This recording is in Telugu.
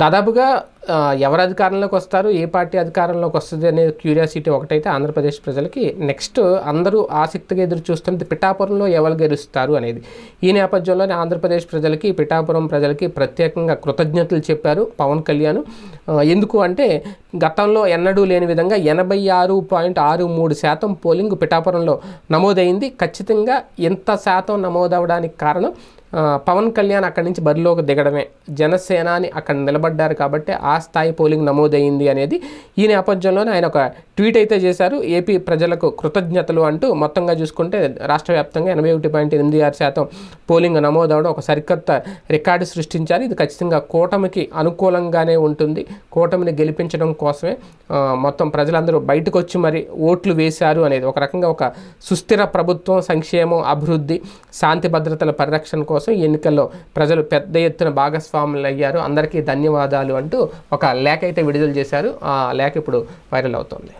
దాదాపుగా ఎవరు అధికారంలోకి వస్తారు ఏ పార్టీ అధికారంలోకి వస్తుంది అనే క్యూరియాసిటీ ఒకటైతే ఆంధ్రప్రదేశ్ ప్రజలకి. నెక్స్ట్ అందరూ ఆసక్తిగా ఎదురు చూస్తున్నది పిఠాపురంలో ఎవరు గెలుస్తారు అనేది. ఈ నేపథ్యంలోనే ఆంధ్రప్రదేశ్ ప్రజలకి పిఠాపురం ప్రజలకి ప్రత్యేకంగా కృతజ్ఞతలు చెప్పారు పవన్ కళ్యాణ్. ఎందుకు అంటే గతంలో ఎన్నడూ లేని విధంగా ఎనభై ఆరు పాయింట్ ఆరు మూడు శాతం పోలింగ్ పిఠాపురంలో నమోదైంది. ఖచ్చితంగా ఎంత శాతం నమోదవడానికి కారణం పవన్ కళ్యాణ్ అక్కడి నుంచి బరిలోకి దిగడమే. జనసేనాని అక్కడ నిలబడ్డారు కాబట్టి ఆ స్థాయి పోలింగ్ నమోదైంది అనేది ఈ నేపథ్యంలోనే ఆయన ఒక ట్వీట్ అయితే చేశారు. ఏపీ ప్రజలకు కృతజ్ఞతలు అంటూ మొత్తంగా చూసుకుంటే రాష్ట్ర వ్యాప్తంగా ఎనభై ఒకటి పాయింట్ ఎనిమిది ఆరు శాతం పోలింగ్ నమోదవడం ఒక సరికొత్త రికార్డు సృష్టించారు. ఇది ఖచ్చితంగా కూటమికి అనుకూలంగానే ఉంటుంది. కూటమిని గెలిపించడం కోసమే మొత్తం ప్రజలందరూ బయటకు వచ్చి మరి ఓట్లు వేశారు అనేది ఒక రకంగా ఒక సుస్థిర ప్రభుత్వం సంక్షేమం అభివృద్ధి శాంతి భద్రతల పరిరక్షణ కోసం ఎన్నికల్లో ప్రజలు పెద్ద ఎత్తున భాగస్వాములు అయ్యారు. అందరికీ ధన్యవాదాలు అంటూ ఒక లేఖ అయితే విడుదల చేశారు. ఆ లేఖ ఇప్పుడు వైరల్ అవుతుంది.